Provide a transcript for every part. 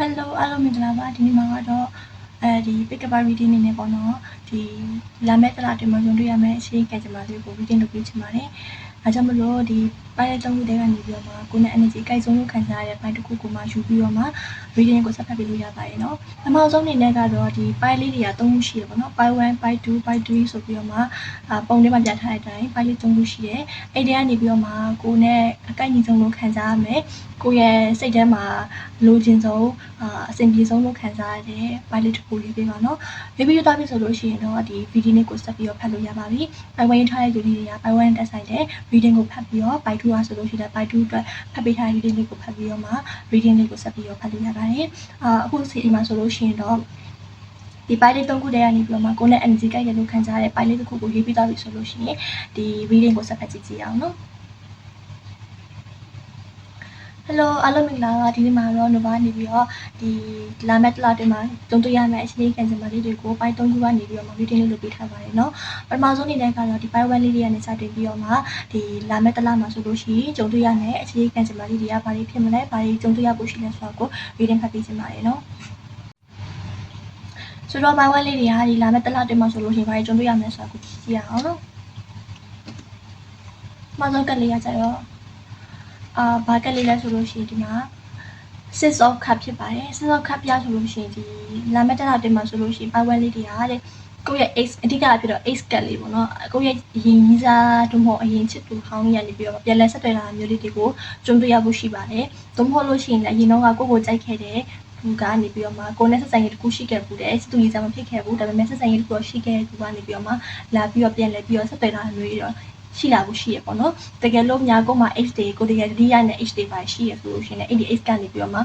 Hello အားလုံးမင်္ဂလာပါဒီနေ့မှာကတော့အဲဒီ pick up reading နေနဲ့ပေါ့နော်ဒီလာမယ့်တလားတင်မှာကြုံတွေ့ရမယ့်အရှိကကြမှာလေးကို reading လုပ်ပေးချင်ပါတယ်အဲကြောင့်မလို့ဒီပိုင်းတဲ့သုံးခုတည်းကနေပြီးတော့မှကိုယ်နဲ့ energy ကြိုက်ဆုံးလို့ခံစားရတဲ့ပိုင်းတစ်ခုကိုမှယူပြီးတော့မှ reading ကိုဆက်ဖတ်ပေးလို့ရပါတယ်နော်ပထမဆုံးအနေနဲ့ကတော့ဒီပိုင်းလေးတွေကသုံးခုရှိတယ်ပေါ့နော် point 1 point 2 point 3ဆိုပြီးတော့မှအာပုံလေးမှာပြထားတဲ့အတိုင်းပိုင်းလေးသုံးခုရှိတယ်အဲ့ဒီကနေပြီးတော့မှကိုယ်နဲ့အကိုက်ညီဆုံးလို့ခံစားရမယ် ကိုယ့်ရဲ့စိတ်ထဲမှာလိုချင်ဆုံးအာအဆင်ပြေဆုံးလို့ခံစားရတဲ့ပိုင်းလေးတစ်ခုလေးပေးပါနော်ဒီဗီဒီယိုသားပြီဆိုလို့ရှိရင်တော့ဒီ video လေးကိုဆက်ပြီးတော့ဖတ်လို့ရပါပြီပိုင်းဝင်ထားတဲ့လူလေးတွေကပိုင်းဝင်တက်ဆိုင်တဲ့ reading ကိုဖတ်ပြီးတော့ပိုင်း2อ่ะဆိုလို့ရှိရင်ပိုင်း2အတွက်ဖတ်ပေးထားတဲ့ reading လေးကိုဖတ်ပြီးတော့မှ reading လေးကိုဆက်ပြီးတော့ဖတ်လို့ရပါတယ်အာအခုစီဒီမှာဆိုလို့ရှိရင်တော့ဒီပိုင်းလေးသုံးခုတည်းကနေပြီးတော့မှကိုယ်နဲ့ energy ကြိုက်ရလို့ခံစားရတဲ့ပိုင်းလေးတစ်ခုကိုရေးပြီးသားပြီဆိုလို့ရှိရင်ဒီ reading ကိုဆက်ဖတ်ကြည့်ကြည့်အောင်နော် Hello အားလုံးမင်္ဂလာပါဒီနေ့မှာတော့ Nova နေပြီးတော့ဒီလာမယ့်တလတင်မှာတုံ့တွေ့ရမယ့်အချိန်ကန်စင်မာလေးတွေကိုပိုင်း၃ခုကနေပြီးတော့ meeting လေးလုပ်ပေးထားပါတယ်เนาะပထမဆုံးအနေနဲ့ကတော့ဒီပိုင်း1လေးတွေကနေစတင်ပြီးတော့မှဒီလာမယ့်တလမှာဆိုလို့ရှိရင်ကြုံတွေ့ရမယ့်အချိန်ကန်စင်မာလေးတွေကဘာတွေဖြစ်မလဲဘာတွေကြုံတွေ့ရဖို့ရှိလဲဆိုတော့ကို reading ဖတ်ပေးချင်ပါတယ်เนาะဆိုတော့ပိုင်း1လေးတွေကဒီလာမယ့်တလတင်မှာဆိုလို့ရှိရင်ဘာတွေကြုံတွေ့ရမလဲဆိုတော့ကိုကြည့်ကြရအောင်เนาะမဆုံးကလေးရကြရော အာဘာကလေးလဲဆိုလို့ရှိရင်ဒီမှာ six of cup ဖြစ်ပါတယ် six of cup ပြဆိုလို့ရှိရင်ဒီလာမက်တလာတင်မှာဆိုလို့ရှိရင် power လေးတွေကတဲ့ကိုယ့်ရဲ့ ace အဓိကဖြစ်တော့ ace ကတ်လေးပေါ့နော်ကိုယ့်ရဲ့ရင်ကြီးစားတို့မဟုတ်အရင်ချစ်သူဟောင်းကြီးကနေပြီးတော့ပြန်လဲဆက်တွေ့လာတာမျိုးလေးတွေကိုကြုံတွေ့ရဖို့ရှိပါတယ်သို့မဟုတ်လို့ရှိရင်လည်းအရင်တော့ကကိုယ့်ကိုကြိုက်ခဲ့တဲ့သူကနေပြီးတော့မှကိုယ်နဲ့ဆက်ဆံရေးတစ်ခုရှိခဲ့ဘူးတဲ့စစ်သူကြီးစားမဖြစ်ခဲ့ဘူးဒါပေမဲ့ဆက်ဆံရေးတစ်ခုရှိခဲ့တဲ့သူကနေပြီးတော့မှလာပြီးတော့ပြန်လဲပြီးတော့ဆက်တွေ့လာတာမျိုးတွေတော့ ရှိလာဖို့ရှိရပေါ့နော်တကယ်လို့ညာကုန်းမှာ H တွေကိုတကယ်တတိယနဲ့ H တွေပါရှိရဆိုလို့ရှိရင်အဲ့ဒီ H ကနေပြီးတော့မှ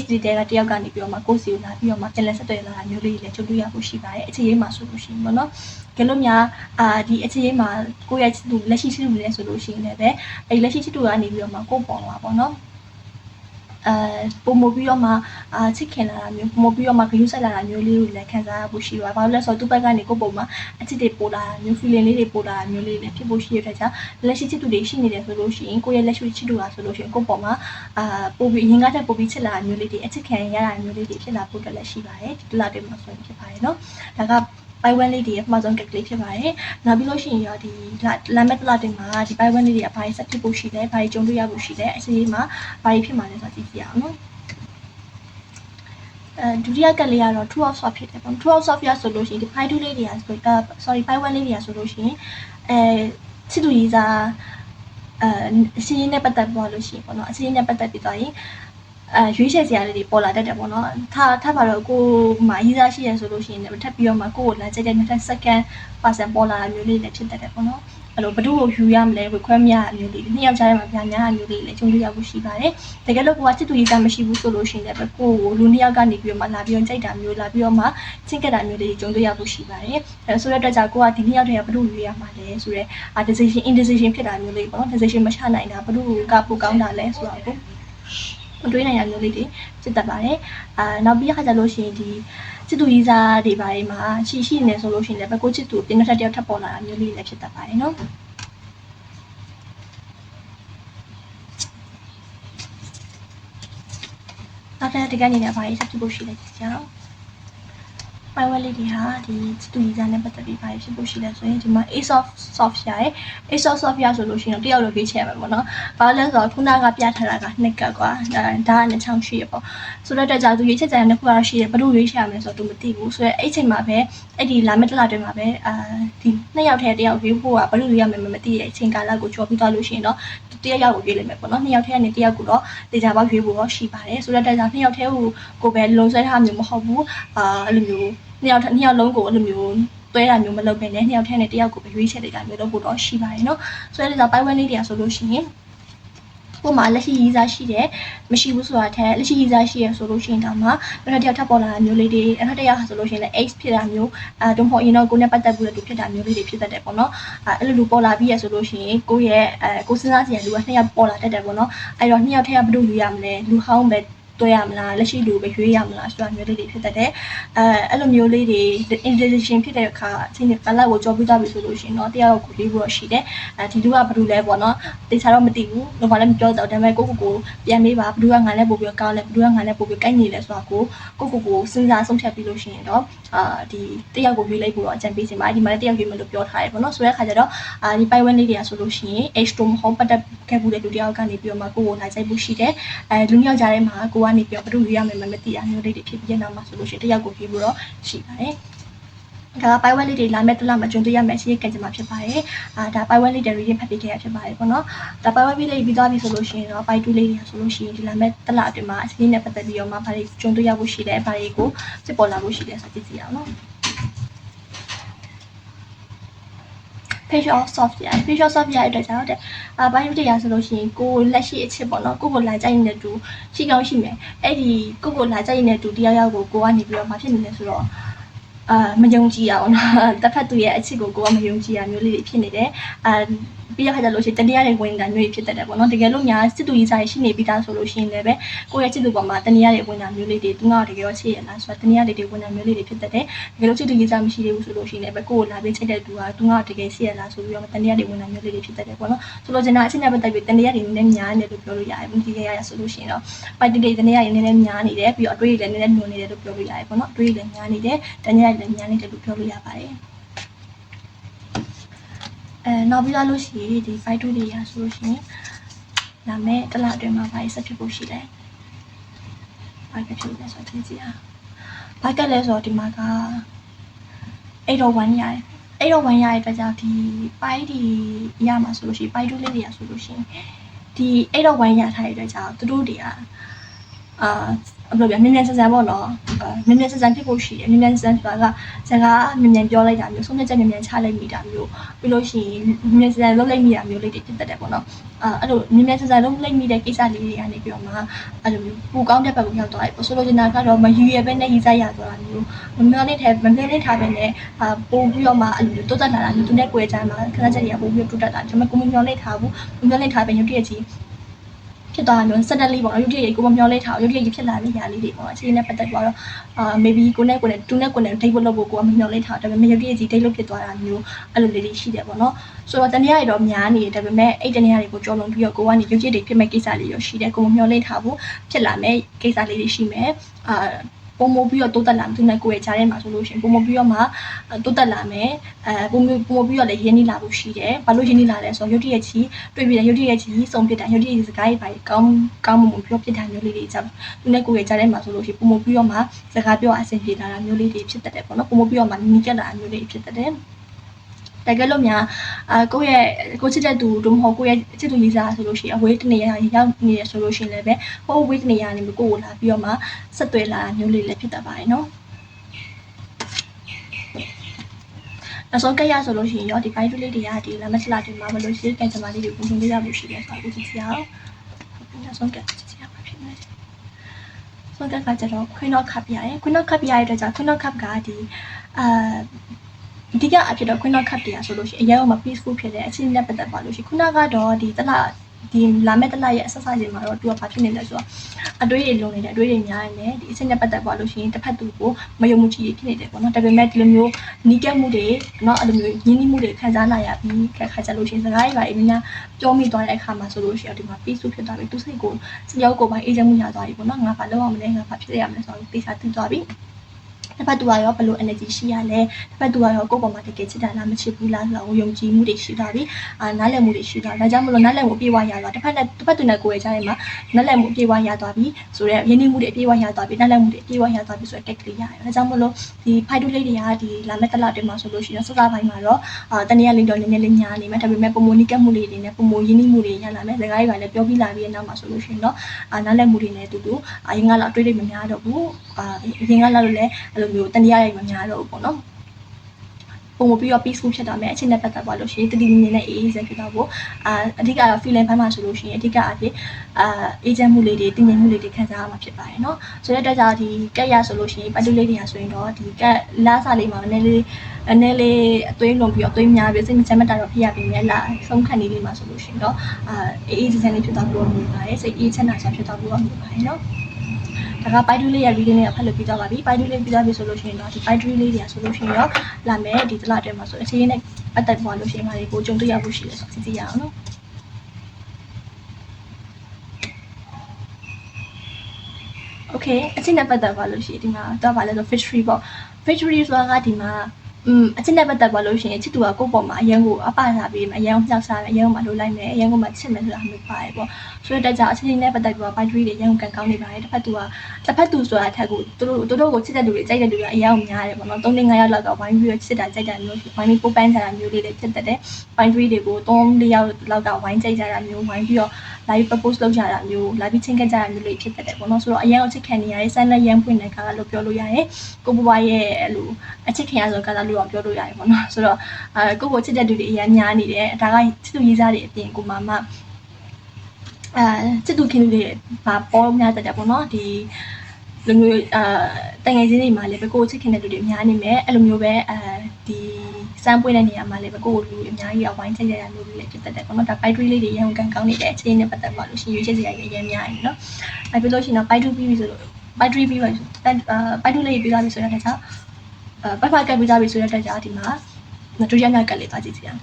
H တွေတဲကတယောက်ကနေပြီးတော့မှကိုယ်စီကိုလာပြီးတော့မှပြန်လဲဆက်တွေ့လာတာမျိုးလေးတွေလည်းကြုံတွေ့ရဖို့ရှိပါတယ်အခြေရေးမှာဆိုလို့ရှိရင်ပေါ့နော်တကယ်လို့များအာဒီအခြေရေးမှာကိုယ့်ရဲ့ချစ်သူလက်ရှိချစ်သူလည်းဆိုလို့ရှိရင်လည်းပဲအဲ့လက်ရှိချစ်သူကနေပြီးတော့မှကိုယ်ပေါ်လာပေါ့နော် အဲပုံမပြီးတော့မှအာချစ်ခင်လာတာမျိုးပုံမပြီးတော့မှဂရုစိုက်လာတာမျိုးလေးကိုလည်းခံစားရဖို့ရှိပါဘာလို့လဲဆိုတော့သူ့ဘက်ကနေကိုယ့်ပုံမှာအချစ်တွေပို့လာတာမျိုး feeling လေးတွေပို့လာတာမျိုးလေးလည်းဖြစ်ဖို့ရှိရတဲ့ကြောင့်လက်ရှိချစ်သူတွေရှိနေတယ်ဆိုလို့ရှိရင်ကိုယ့်ရဲ့လက်ရှိချစ်သူကဆိုလို့ရှိရင်ကိုယ့်ပုံမှာအာပို့ပြီးရင်ကားတဲ့ပို့ပြီးချစ်လာတာမျိုးလေးတွေအချစ်ခံရတာမျိုးလေးတွေဖြစ်လာဖို့အတွက်လည်းရှိပါတယ်ဒီလတွေမှာဆိုရင်ဖြစ်ပါတယ်နော်ဒါက ပိုင်ဝမ်လေးတွေရဲ့ပထမဆုံး get လေးဖြစ်ပါတယ်။နောက်ပြီးလို့ရှိရင်ရောဒီလာမက်တလာတင်မှာဒီပိုင်ဝမ်လေးတွေကဘာတွေဆက်ဖြစ်ဖို့ရှိလဲ၊ဘာတွေကြုံတွေ့ရဖို့ရှိလဲအစီအစဉ်မှာဘာတွေဖြစ်မှာလဲဆိုတာကြည့်ကြည့်အောင်နော်။အဲဒုတိယကက်လေးကတော့ true of swap ဖြစ်တယ်ပေါ့ true of swap ရဆိုလို့ရှိရင်ဒီ pi 2လေးတွေကဆိုတော့ sorry pi 1လေးတွေကဆိုလို့ရှိရင်အဲချစ်သူရေးစားအဲအစီအစဉ်နဲ့ပတ်သက်ပေါ်လို့ရှိရင်ပေါ့နော်အစီအစဉ်နဲ့ပတ်သက်ပြီးတော့ရင် အဲရွေးချယ်စရာလေးတွေပေါ်လာတတ်တယ်ပေါ့နော်ထားထားပါတော့ကိုမှရေးစားရှိရဆိုလို့ရှိရင်ထပ်ပြီးတော့မှကိုကိုလာကြိုက်တဲ့20 second person ပေါ်လာတာမျိုးလေးလည်းဖြစ်တတ်တယ်ပေါ့နော်အဲ့လိုဘယ်သူ့ကိုယူရမလဲဝခွဲမရအမျိုးလေးနှစ်ယောက်ကြားထဲမှာပြန်များအမျိုးလေးလည်းကျုံတွေ့ရဖို့ရှိပါတယ်တကယ်လို့ကိုကချစ်သူရေးစားမရှိဘူးဆိုလို့ရှိရင်လည်းကိုကိုလူနှစ်ယောက်ကနေပြီးတော့မှလာပြီးတော့ကြိုက်တာမျိုးလာပြီးတော့မှချင်းကက်တာမျိုးလေးကျုံတွေ့ရဖို့ရှိပါတယ်အဲဆိုတဲ့အတွက်ကြောင့်ကိုကဒီနှစ်ယောက်တည်းကဘယ်သူ့ယူရမှာလဲဆိုတော့ decision indecision ဖြစ်တာမျိုးလေးပေါ့နော် decision မချနိုင်တာဘယ်သူ့ကပိုကောင်းတာလဲဆိုတော့ကို မတွေးနိုင်ရမျိုးလေးတွေဖြစ်တတ်ပါတယ်အာနောက်ပြီးခါကြလို့ရှိရင်ဒီချစ်သူရေးစားတွေဘာတွေမှာရှိရှိနေဆိုလို့ရှိရင်လည်းဘကိုချစ်သူပြင်တစ်ထက်တယောက်ထပ်ပေါ်လာတာမျိုးလေးလည်းဖြစ်တတ်ပါတယ်နော်နောက်ထပ်ဒီကနေ့လည်းဘာတွေဆက်ဖြစ်ဖို့ရှိလဲကြည့်ကြအောင် ပိုင်ဝက်လေးတွေဟာဒီချစ်သူရေးစားနဲ့ပတ်သက်ပြီးဘာတွေဖြစ်ဖို့ရှိလဲဆိုရင်ဒီမှာ Ace of Sophia ရဲ့ Ace of Sophia ဆိုလို့ရှိရင်တယောက်လိုပြေးချယ်မှာပေါ့နော်။ဘာလဲဆိုတော့ခုနကပြထားတာကနှစ်ကတ်ကွာ။ဒါဒါကနှစ်ချောင်းရှိရပေါ့။ဆိုတော့တက်ကြသူရွေးချက်ကြံနှစ်ခုကတော့ရှိတယ်ဘလို့ရွေးချယ်ရမလဲဆိုတော့သူမသိဘူး။ဆိုတော့အဲ့ချိန်မှာပဲအဲ့ဒီလာမက်တလာတွေမှာပဲအာဒီနှစ်ယောက်ထဲတယောက်ရွေးဖို့ကဘလို့ရွေးရမယ်မသိတဲ့အချိန်ကာလကိုကြော်ပြီးသွားလို့ရှိရင်တော့တယောက်ယောက်ကိုရွေးလိုက်မယ်ပေါ့နော်။နှစ်ယောက်ထဲကနေတယောက်ကိုတော့တေချာပေါက်ရွေးဖို့တော့ရှိပါတယ်။ဆိုတော့တက်ကြနှစ်ယောက်ထဲကိုကိုပဲလုံဆွဲထားမျိုးမဟုတ်ဘူး။အာအဲ့လိုမျိုး နှစ်ယောက်နှစ်ယောက်လုံးကိုအဲ့လိုမျိုးတွဲတာမျိုးမလုပ်ဘဲနဲ့နှစ်ယောက်ထဲနဲ့တယောက်ကိုပဲရွေးချက်တွေကမျိုးလုပ်ဖို့တော့ရှိပါတယ်နော်ဆိုတော့ပိုင်းဝဲလေးတွေကဆိုလို့ရှိရင်ကိုမှလက်ရှိရေးစားရှိတယ်မရှိဘူးဆိုတာထက်လက်ရှိရေးစားရှိရဆိုလို့ရှိရင်တော့မှနောက်ထပ်တယောက်ထပ်ပေါ်လာတာမျိုးလေးတွေနောက်ထပ်တယောက်ဆိုလို့ရှိရင်လည်း X ဖြစ်တာမျိုးအဲတုံးဖို့အရင်တော့ကိုနဲ့ပတ်သက်ဘူးလေသူဖြစ်တာမျိုးလေးတွေဖြစ်တတ်တယ်ပေါ့နော်အဲအဲ့လိုလူပေါ်လာပြီးရဆိုလို့ရှိရင်ကိုရဲ့အဲကိုစဉ်းစားစီရလူကနှစ်ယောက်ပေါ်လာတတ်တယ်ပေါ့နော်အဲ့တော့နှစ်ယောက်ထက်ကဘယ်လိုယူရမလဲလူဟောင်းပဲ တွဲရမလားလက်ရှိလူပဲရွေးရမလားဆိုတာမျိုးလေးတွေဖြစ်တတ်တယ်အဲအဲ့လိုမျိုးလေးတွေ indecision ဖြစ်တဲ့အခါအချိန်ကလာကိုကြောပြီးသားပြီဆိုလို့ရှိရင်တော့တရားကိုလေးဖို့ရှိတယ်အဲဒီလူကဘာလို့လဲပေါ့နော်တေချာတော့မသိဘူးဘာလည်းမပြောတော့ဒါပေမဲ့ကိုကိုကိုပြန်မေးပါဘလူကငါနဲ့ပို့ပြီးကောင်းလဲဘလူကငါနဲ့ပို့ပြီးကိုက်နေလဲဆိုတာကိုကိုကိုကိုစဉ်းစားဆုံးဖြတ်ပြီးလို့ရှိရင်တော့အာဒီတရားကိုရွေးလိုက်ဖို့တော့အကြံပေးစင်ပါဒီမှာလည်းတရားရွေးမလို့ပြောထားတယ်ပေါ့နော်ဆိုတဲ့အခါကျတော့အာဒီပိုင်ဝဲလေးတွေကဆိုလို့ရှိရင် H2 မဟုတ်ပတ်သက်ခဲ့ဘူးတဲ့လူတယောက်ကနေပြီးတော့မှကိုကိုလာကြိုက်ဖို့ရှိတယ်အဲလူမျိုးကြားထဲမှာကိုကနေပြီးတော့ဘလူရွေးရမယ်မသိတာမျိုးလေးတွေဖြစ်ပြီးနောက်မှာဆိုလို့ရှိရင်တရားကိုရွေးဖို့တော့ရှိပါတယ်ဒါကပိုင်ဝက်လေးတွေလာမဲ့တလမှာကျွန်တော်ရမယ်ရှိရကကြမှာဖြစ်ပါတယ်။အာဒါပိုင်ဝက်လေးတွေ reading ဖတ်ပေးခဲ့ရဖြစ်ပါတယ်ပေါ့နော်။ဒါပိုင်ဝက်လေးပြီးသွားပြီဆိုလို့ရှိရင်တော့ပိုင်တူလေးတွေဆိုလို့ရှိရင်ဒီလာမဲ့တလအတွင်းမှာအစီအနဲ့ပတ်သက်ပြီးတော့မှဘာတွေကျွန်တော်ရဖို့ရှိတယ်ဘာတွေကိုစစ်ပေါ်လာဖို့ရှိတယ်ဆိုသိကြည့်အောင်နော်။ facial software facial software အတွက်ကြောင့်တဲ့အာ bio တရားဆိုလို့ရှိရင်ကိုယ်လက်ရှိအချစ်ပေါ့နော်ကိုကိုလာကြိုက်နေတဲ့သူရှိကောင်းရှိမယ်အဲ့ဒီကိုကိုလာကြိုက်နေတဲ့သူတရားရောက်ကိုကိုကနေပြီးတော့မဖြစ်နေလဲဆိုတော့အာမယုံကြည်ရအောင်နော်တစ်ဖက်သူရဲ့အချစ်ကိုကိုကမယုံကြည်ရမျိုးလေးတွေဖြစ်နေတယ်အာ ပြီးရခါကြလို့ရှိရင်တတိယရဲ့ဝင်တာမျိုးတွေဖြစ်တတ်တယ်ပေါ့နော်တကယ်လို့ညာစစ်တူရေးစားရှိနေပြီးသားဆိုလို့ရှိရင်လည်းပဲကိုယ့်ရဲ့စစ်တူပေါ်မှာတတိယရဲ့ဝင်တာမျိုးလေးတွေသူငါ့ကိုတကယ်ရောချစ်ရလားဆိုတော့တတိယလေးတွေဝင်တာမျိုးလေးတွေဖြစ်တတ်တယ်တကယ်လို့စစ်တူရေးစားမရှိသေးဘူးဆိုလို့ရှိရင်လည်းပဲကိုယ့်ကိုလာပြီးချစ်တဲ့သူကသူငါ့ကိုတကယ်ချစ်ရလားဆိုပြီးတော့တတိယတွေဝင်တာမျိုးလေးတွေဖြစ်တတ်တယ်ပေါ့နော်ဆိုလို့ကျွန်တော်အချင်းနဲ့ပတ်သက်ပြီးတတိယတွေနည်းနည်းများနေတယ်လို့ပြောလို့ရတယ်ဒီကရရဆိုလို့ရှိရင်တော့ပိုက်တတိတတိယတွေနည်းနည်းများနေတယ်ပြီးတော့အတွေ့အကြုံလည်းနည်းနည်းညွန်နေတယ်လို့ပြောလို့ရတယ်ပေါ့နော်အတွေ့အကြုံလည်းများနေတယ်တတိယတွေလည်းများနေတယ်လို့ပြောလို့ရပါတယ် အဲနောက်ပြီးတော့လို့ရှိရင်ဒီ fight တွေရဆိုလို့ရှိရင်နာမည်တစ်လအတွင်းမှာဘာဆက်ဖြစ်ဖို့ရှိလဲဘာကဖြစ်လဲဆိုတော့သိကြရဘာကလဲဆိုတော့ဒီမှာက801ရတယ်801ရတဲ့အတွက်ကြောင့်ဒီပိုင်းဒီရမှာဆိုလို့ရှိရင်ပိုင်းတူးလေးတွေရဆိုလို့ရှိရင်ဒီ801ရထားတဲ့အတွက်ကြောင့်သူတို့တွေကအာ ဘယ်လိုပြမြင်မြန်ဆန်ဆန်ပေါ့နော်အာမြင်မြန်ဆန်ဆန်ဖြစ်ဖို့ရှိတယ်မြင်မြန်ဆန်ဆိုတာကစကားမြင်မြန်ပြောလိုက်တာမျိုးဆုံးဖြတ်ချက်မြင်မြန်ချလိုက်မိတာမျိုးပြီးလို့ရှိရင်မြင်မြန်ဆန်ဆန်လုပ်လိုက်မိတာမျိုးလေးတွေဖြစ်တတ်တယ်ပေါ့နော်အာအဲ့လိုမြင်မြန်ဆန်ဆန်လုပ်လိုက်မိတဲ့ကိစ္စလေးတွေကနေပြီးတော့မှအဲ့လိုမျိုးပူကောင်းတဲ့ဘက်ကိုရောက်သွားပြီပေါ့ဆိုလိုချင်တာကတော့မယူရပဲနဲ့ရည်စားရသွားတာမျိုးမမျောလေးထဲမမျောလေးထားပဲနဲ့အာပို့ပြီးတော့မှအဲ့လိုမျိုးတိုးတက်လာတာမျိုးသူနဲ့ကြွယ်ကြမှာခဏချက်တွေကပို့ပြီးတိုးတက်လာဒါပေမဲ့ကိုမမျောလေးထားဘူးမမျောလေးထားပဲရုပ်တရက်ကြီး ဖြစ်သွားတာမျိုးစက်တက်လေးပေါ့နော်ရုပ်တရက်ကြီးကိုမမျောလေးထားရုပ်တရက်ကြီးဖြစ်လာတဲ့ຢာလေးတွေပေါ့နော်အချိန်နဲ့ပတ်သက်ပြီးတော့အာ maybe ကိုနဲ့ကိုနဲ့တူနဲ့ကိုနဲ့ဒိတ်ဘလုပ်ဖို့ကိုကမမျောလေးထားဒါပေမဲ့ရုပ်တရက်ကြီးဒိတ်လို့ဖြစ်သွားတာမျိုးအဲ့လိုလေးတွေရှိတယ်ပေါ့နော်ဆိုတော့တနည်းရတော့များနေတယ်ဒါပေမဲ့အဲ့တနည်းရတွေကိုကြော်လွန်ပြီးတော့ကိုကနေရုပ်တရက်တွေဖြစ်မဲ့ကိစ္စလေးရောရှိတယ်ကိုမမျောလေးထားဘူးဖြစ်လာမဲ့ကိစ္စလေးတွေရှိမယ်အာ ပုံမပြီးတော့တိုးတက်လာမယ်သူနဲ့ကိုယ်ရဲ့ကြားထဲမှာဆိုလို့ရှိရင်ပုံမပြီးတော့မှတိုးတက်လာမယ်အဲပုံမပုံမပြီးတော့လည်းရင်းနှီးလာဖို့ရှိတယ်ဘာလို့ရင်းနှီးလာလဲဆိုတော့ရုပ်တရက်ကြီးတွေ့ပြီးတယ်ရုပ်တရက်ကြီးစုံဖြစ်တာရုပ်တရက်ကြီးစကားကြီးပါကောင်းကောင်းမွန်ပြောဖြစ်တာမျိုးလေးတွေကြောင့်သူနဲ့ကိုယ်ရဲ့ကြားထဲမှာဆိုလို့ရှိရင်ပုံမပြီးတော့မှစကားပြောအဆင်ပြေလာတာမျိုးလေးတွေဖြစ်တတ်တယ်ပေါ့နော်ပုံမပြီးတော့မှနီးကပ်လာတာမျိုးလေးဖြစ်တတ်တယ် တကယ်လို့များအာကိုယ့်ရဲ့ကိုချစ်တဲ့သူတို့မဟုတ်ကိုယ့်ရဲ့ချစ်သူရေးစားဆိုလို့ရှိရင်အဝေးတနေရရောက်နေရဆိုလို့ရှိရင်လည်းပဲဟိုအဝေးတနေရနေပြီးကိုယ့်ကိုလာပြီးတော့မှဆက်သွယ်လာမျိုးလေးလည်းဖြစ်တတ်ပါတယ်နော်နောက်ဆုံးကရဆိုလို့ရှိရင်ရောဒီဘိုင်းတူလေးတွေကဒီလမ်းမစလာတင်မှာဘယ်လိုရှိကန်စမာလေးတွေပုံစံလေးရလို့ရှိတယ်ဆိုတာကိုကြည့်ကြအောင်နောက်ဆုံးကကြည့်ရမှာဖြစ်နေတယ်ဆုံးကကကြတော့ Queen of Cup ရတယ် Queen of Cup ရတဲ့အတွက်ကြောင့် Queen of Cup ကဒီအာ အဓိကအဖြစ်တော့ခွင်းတော့ခတ်တရားဆိုလို့ရှိရင်အရင်ကမှ peaceful ဖြစ်တဲ့အချင်းနဲ့ပတ်သက်ပါလို့ရှိရင်ခုနကတော့ဒီတလားဒီလာမယ့်တလရဲ့အဆက်ဆက်ချိန်မှာတော့သူကဘာဖြစ်နေလဲဆိုတော့အတွေးတွေလုံနေတယ်အတွေးတွေများနေတယ်ဒီအစ်စ်နဲ့ပတ်သက်သွားလို့ရှိရင်တစ်ဖက်သူကိုမယုံမှုကြည်ဖြစ်နေတယ်ပေါ့နော်ဒါပေမဲ့ဒီလိုမျိုးနီးကပ်မှုတွေနော်အဲ့လိုမျိုးညှင်းနှီးမှုတွေခံစားလာရပြီးခက်ခါကြလို့ရှိရင်စကားတွေပါအများပြောမိသွားတဲ့အခါမှာဆိုလို့ရှိရင်ဒီမှာ peace ဖြစ်သွားပြီသူစိတ်ကိုစကြောက်ကိုပိုင်းအေးချမ်းမှုရသွားပြီပေါ့နော်ငါဘာလုပ်ရမလဲငါဘာဖြစ်ရမလဲဆိုတော့သိချာသိသွားပြီ တစ်ဖက်သူကရောဘယ်လို energy ရှိရလဲတစ်ဖက်သူကရောကိုယ့်ပေါ်မှာတကယ်ချစ်တာလားမချစ်ဘူးလားဆိုတော့ယုံကြည်မှုတွေရှိတာပြီအာနားလည်မှုတွေရှိတာဒါကြောင့်မလို့နားလည်မှုအပြည့်အဝရသွားတစ်ဖက်နဲ့တစ်ဖက်သူနဲ့ကိုယ်ရဲ့ကြားထဲမှာနားလည်မှုအပြည့်အဝရသွားပြီဆိုတော့ရင်းနှီးမှုတွေအပြည့်အဝရသွားပြီနားလည်မှုတွေအပြည့်အဝရသွားပြီဆိုတော့တက်ကလေးရတယ်ဒါကြောင့်မလို့ဒီဖိုက်တူလေးတွေကဒီလာမဲ့တလအတွင်းမှာဆိုလို့ရှိရင်စကားပိုင်းမှာတော့အာတနည်းလေးတော့နည်းနည်းလေးညာနေမယ်ဒါပေမဲ့ပုံမနီကက်မှုလေးတွေနဲ့ပုံမရင်းနှီးမှုတွေရလာမယ်စကားတွေကလည်းပြောပြီးလာပြီးတဲ့နောက်မှာဆိုလို့ရှိရင်တော့အာနားလည်မှုတွေနဲ့အတူတူအရင်ကလောက်အတွေ့အကြုံမများတော့ဘူးအာအရင်ကလောက်လည်းအဲ့လိုမျိုးတနည်းရရမများတော့ဘူးပေါ့နော်ပုံမပြီးတော့ peaceful ဖြစ်တာမယ်အချင်းနဲ့ပတ်သက်ပါလို့ရှိရင်တတိမြင်နဲ့အေးအေးဆေးဖြစ်တော့ဘူးအာအဓိကတော့ feeling ဘက်မှာဆိုလို့ရှိရင်အဓိကအဖြစ်အာအေဂျင့်မှုလေးတွေတင်ငင်မှုလေးတွေခံစားရမှာဖြစ်ပါတယ်เนาะဆိုတဲ့အတွက်ကြောင့်ဒီကက်ရဆိုလို့ရှိရင်ပတ်တူလေးတွေကဆိုရင်တော့ဒီကက်လာစာလေးမှာနည်းနည်းလေးအနည်းလေးအသွေးလွန်ပြီးတော့အသွေးများပြီးစိတ်မချမ်းမတာတော့ဖြစ်ရပြီမြဲလာဆုံးခံနေလေးမှာဆိုလို့ရှိရင်တော့အာအေးအေးဆေးဆေးလေးဖြစ်တော့လို့မြင်ပါတယ်စိတ်အေးချမ်းသာစွာဖြစ်တော့လို့မြင်ပါတယ်เนาะ ဒါက Baidu လေးရဲ့ reading လေးကဖတ်လို့ပြီးသွားပါပြီ Baidu လေးပြီးသွားပြီဆိုလို့ရှိရင်တော့ဒီ Baidu လေးတွေကဆိုလို့ရှိရင်ရောလာမယ်ဒီတစ်လအတွင်းမှာဆိုအခြေအနေနဲ့ပတ်သက်သွားလို့ရှိရင်ငါတွေကိုကြုံတွေ့ရဖို့ရှိတယ်ဆိုတော့သိသိရအောင်နော် Okay အချင်းနဲ့ပတ်သက်သွားလို့ရှိရင်ဒီမှာတော့ဗာလဲဆို fishery ပေါ့ fishery ဆိုတာကဒီမှာ อืมအချင်းနဲ့ပတ်သက်သွားလို့ရှိရင်ချစ်သူကကိုယ့်ပေါ်မှာအရန်ကိုအပစားပြီးမှအရန်ကိုကြောက်စားမယ်အရန်ကိုမှလိုလိုက်မယ်အရန်ကိုမှချစ်မယ်ဆိုတာမျိုးပါတယ်ပေါ့ဆိုတော့တက်ကြအချင်းနဲ့ပတ်သက်ပြီးတော့ battery တွေအရန်ကိုကန်ကောင်းနေပါတယ်တစ်ဖက်သူကတစ်ဖက်သူဆိုတာအထက်ကိုသူတို့သူတို့ကိုချစ်တဲ့လူတွေကြိုက်တဲ့လူတွေအရန်ကိုများတယ်ပေါ့နော်3 5ရောက်လောက်ကဝိုင်းပြီးတော့ချစ်တာကြိုက်တာမျိုးဝိုင်းပြီးပိုးပန်းကြတာမျိုးလေးတွေဖြစ်တတ်တယ် battery တွေကို3 4ရောက်လောက်ကဝိုင်းကြိုက်ကြတာမျိုးဝိုင်းပြီးတော့ live propose လုပ်ကြတာမျိုး live ချင်းကကြတာမျိုးလေးဖြစ်တတ်တယ်ပေါ့နော်ဆိုတော့အရင်အချစ်ခံနေရတဲ့ silent ရန်ပွင့်တဲ့ကာကလို့ပြောလို့ရတယ်ကိုဘွားရဲ့အဲ့လိုအချစ်ခံရဆိုကာကလို့အောင်ပြောလို့ရတယ်ပေါ့နော်ဆိုတော့အဲကိုကိုချစ်တဲ့လူတွေအရင်များနေတယ်ဒါကချစ်သူရေးစားတွေအပြင်ကိုမမအဲချစ်သူခင်လူတွေဘာပေါ်များတတ်တယ်ပေါ့နော်ဒီလူမျိုးအာတငယ်ချင်းတွေမှာလည်းပဲကိုချစ်ခင်တဲ့လူတွေအများနေမယ်အဲ့လိုမျိုးပဲအဲဒီ စမ်းပွင့်တဲ့နေရာမှာလည်းပဲကိုလူအများကြီးအဝိုင်းချိတ်ရတာမျိုးတွေလည်းဖြစ်တတ်တယ်ပေါ့နော်ဒါ battery လေးတွေရန်ကန်ကောင်းနေတဲ့အချိန်နဲ့ပတ်သက်ပါလို့ရှိရင်ရွေးချယ်စရာကြီးအများကြီးတယ်နော်အဲပြီးလို့ရှိရင်တော့ battery ပြီးပြီဆိုတော့ battery ပြီးပါဆိုအာ battery လေးပြီးသွားပြီဆိုတော့တခြားအဲ Wi-Fi ကပ်ပြီးသွားပြီဆိုတော့တခြားဒီမှာဒုတိယမြောက်ကပ်လေးသွားကြည့်ကြည့်အောင်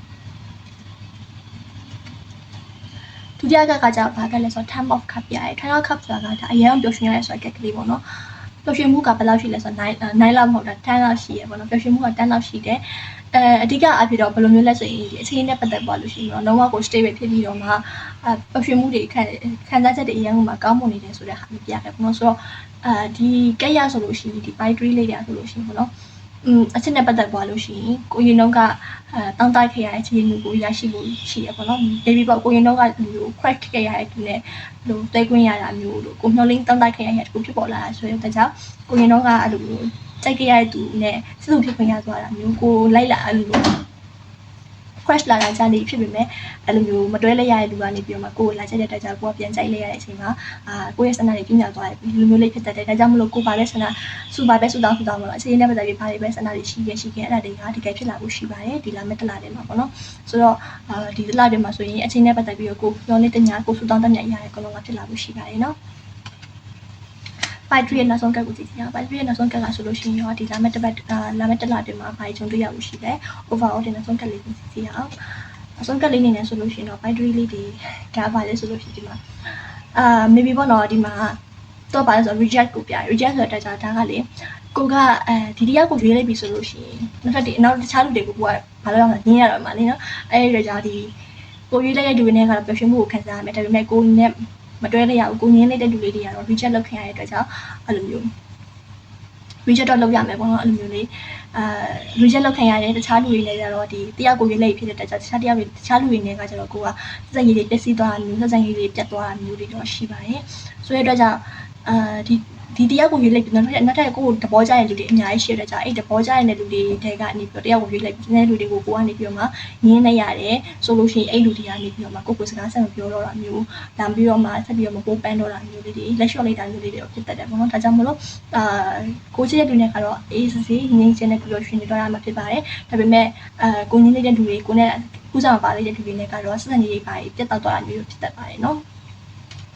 ဒုတိယကကကြဘာကလဲဆိုတော့ time of cup ပြရဲ time of cup ဆိုတာကဒါအရင်ကပျော်ရွှင်ရတဲ့ဆိုတဲ့ကက်ကလေးပေါ့နော် ပျော်ရွှင်မှုကဘယ်လောက်ရှိလဲဆိုတော့9 9လောက်မဟုတ်တာ10လောက်ရှိရပေါ့နော်ပျော်ရွှင်မှုက10လောက်ရှိတယ်အဲအဓိကအဖြစ်တော့ဘယ်လိုမျိုးလဲဆိုရင်ဒီအချိန်နဲ့ပတ်သက်သွားလို့ရှိရင်တော့လုံးဝကို stable ဖြစ်ပြီးတော့မှအဲပျော်ရွှင်မှုတွေခံခံစားချက်တွေအရင်ကမှကောင်းမွန်နေတယ်ဆိုတဲ့ဟာမျိုးပြခဲ့ပေါ့နော်ဆိုတော့အဲဒီကက်ရဆိုလို့ရှိရင်ဒီ battery လေးတွေဆိုလို့ရှိရင်ပေါ့နော် อืมအချက်နဲ့ပတ်သက်သွားလို့ရှိရင်ကိုရင်တော့ကအဲတောင်းတခဲ့ရတဲ့အခြေအနေကိုရရှိဖို့ရှိရပေါ့နော် baby ပေါ့ကိုရင်တော့ကလူကို crack ခဲ့ရတဲ့သူနဲ့လို့တဲခွင့်ရတာမျိုးလို့ကိုမျောလင်းတောင်းတခဲ့ရတဲ့တခုဖြစ်ပေါ်လာတာဆိုရင်တခြားကိုရင်တော့ကအဲ့လိုမျိုးကြိုက်ခဲ့ရတဲ့သူနဲ့စစ်သူဖြစ်ခွင့်ရသွားတာမျိုးကိုလိုက်လာအဲ့လို crash လာတာကြာနေဖြစ်ပေမဲ့အဲ့လိုမျိုးမတွဲလဲရတဲ့လူကနေပြီးတော့မှကိုယ်လာချက်တဲ့တက်ကြကိုကပြန်ကြိုက်လဲရတဲ့အချိန်မှာအာကိုယ့်ရဲ့ဆန္ဒတွေပြင်းပြသွားတယ်လူမျိုးလေးဖြစ်တတ်တယ်ဒါကြောင့်မလို့ကိုယ်ပါတဲ့ဆန္ဒစူပါပဲစူတောင်းစူတောင်းမလို့အခြေအနေနဲ့ပတ်သက်ပြီးဘာတွေပဲဆန္ဒတွေရှိခဲ့ရှိခဲ့အဲ့ဒါတွေကတကယ်ဖြစ်လာဖို့ရှိပါတယ်ဒီလာမဲ့တလာတွေမှာပေါ့နော်ဆိုတော့အာဒီတလာတွေမှာဆိုရင်အခြေအနေနဲ့ပတ်သက်ပြီးတော့ကိုပြောနေတဲ့ညာကိုစူတောင်းတတ်မြတ်ရတဲ့ကလုံးကဖြစ်လာဖို့ရှိပါတယ်နော် battery ရဲ့နောက်ဆုံးကတ်ကိုကြည့်ကြည့်အောင် battery ရဲ့နောက်ဆုံးကတ်ကဆိုလို့ရှိရင်ရောဒီလာမဲ့တစ်ပတ်လာမဲ့တစ်လတွင်မှာဘာဂျုံတွေ့ရလို့ရှိတယ် overall ဒီနောက်ဆုံးကတ်လေးကိုကြည့်ကြည့်အောင်နောက်ဆုံးကတ်လေးနေနေဆိုလို့ရှိရင်တော့ battery လေးတွေကဘာလဲဆိုလို့ရှိရင်ဒီမှာအာ maybe ပေါ့နော်ဒီမှာတော့ပါလဲဆို reject ကိုပြ reject ဆိုတဲ့ကြာဒါကလေကိုကအဲဒီတရားကိုရွေးလိုက်ပြီဆိုလို့ရှိရင်နောက်ထပ်ဒီနောက်တခြားလူတွေကိုကဘာလို့လဲဆိုညင်းရတော့မှာလေနော်အဲဒီတော့ကြာဒီကိုရွေးလိုက်တဲ့လူတွေနဲ့ကတော့ပျော်ရွှင်မှုကိုခံစားရမယ်ဒါပေမဲ့ကိုနဲ့ မတွဲလိုက်ရဘူးကိုငင်းနေတဲ့လူလေးတွေကတော့ reject လုပ်ခင်ရတဲ့အတွက်ကြောင့်အဲ့လိုမျိုး reject တော့လုပ်ရမယ်ပေါ့နော်အဲ့လိုမျိုးလေးအာ reject လုပ်ခံရတယ်တခြားလူတွေလည်းကြတော့ဒီတရားကိုရေးလိုက်ဖြစ်တဲ့တက်ကြတခြားတရားတွေတခြားလူတွေနဲ့ကကြတော့ကိုကစက်ရည်တွေပျက်စီးသွားတာမျိုးစက်ရည်တွေပြတ်သွားတာမျိုးတွေတော့ရှိပါတယ်ဆိုတဲ့အတွက်ကြောင့်အာဒီ ဒီတရားကိုရွေးလိုက်ပြီးနောက်ထပ်နောက်ထပ်ကိုယ်တဘောကြတဲ့လူတွေအများကြီးရှိတဲ့ကြာအဲ့တဘောကြတဲ့လူတွေတဲကနေပြီးတော့တရားကိုရွေးလိုက်ပြီးတဲ့လူတွေကိုကိုကနေပြီးတော့မှငင်းနေရတယ်ဆိုလို့ရှိရင်အဲ့လူတွေကနေပြီးတော့မှကိုကိုစကားဆက်မပြောတော့တာမျိုးလာပြီးတော့မှဆက်ပြီးတော့မပိုးပန်းတော့တာမျိုးလေးတွေလက်လျှော့လိုက်တာမျိုးလေးတွေဖြစ်တတ်တယ်ပေါ့နော်ဒါကြောင့်မလို့အာကိုချစ်တဲ့လူတွေကတော့အေးစစ်စစ်ငင်းချင်းနဲ့ပြီးတော့ရှင်နေတော့ရမှာဖြစ်ပါတယ်ဒါပေမဲ့အာကိုငင်းနေတဲ့လူတွေကိုနဲ့ကုစားမပါတဲ့လူတွေနဲ့ကတော့ဆက်စံရေးပါပြတ်တောက်သွားတာမျိုးဖြစ်တတ်ပါတယ်နော်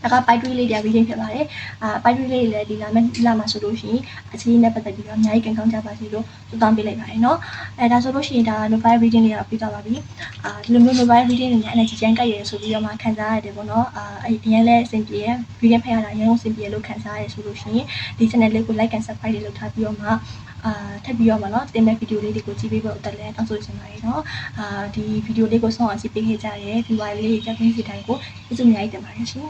ဒါက battery လေးတွေက reading ဖြစ်ပါတယ်အာ battery လေးတွေလည်းဒီလာမဲ့ဒီလာမှာဆိုလို့ရှိရင်အခြေအနေနဲ့ပတ်သက်ပြီးတော့အများကြီးကန်ကောင်းကြပါစေလို့ဆုတောင်းပေးလိုက်ပါတယ်เนาะအဲဒါဆိုလို့ရှိရင်ဒါ mobile reading လေးကတော့ပြီးသွားပါပြီအာဒီလိုမျိုး mobile reading တွေနဲ့ energy ကျန်းကပ်ရဆိုပြီးတော့မှခံစားရတယ်ပေါ့နော်အာအဲ့အရင်လဲအဆင်ပြေရ reading ဖတ်ရတာအရင်လုံးအဆင်ပြေလို့ခံစားရဆိုလို့ရှိရင်ဒီ channel လေးကို like and subscribe တွေလုပ်ထားပြီးတော့မှအာထပ်ပြီးတော့မှเนาะတင်မဲ့ဗီဒီယိုလေးတွေကိုကြည့်ပေးဖို့အတွက်လည်းတောင်းဆိုချင်ပါတယ်เนาะအာဒီဗီဒီယိုလေးကိုဆုံးအောင်ကြည့်ပေးခဲ့ကြတဲ့ viewer လေးတွေတက်ပြီးစီတိုင်းကိုကျေးဇူးအများကြီးတင်ပါတယ်ရှင်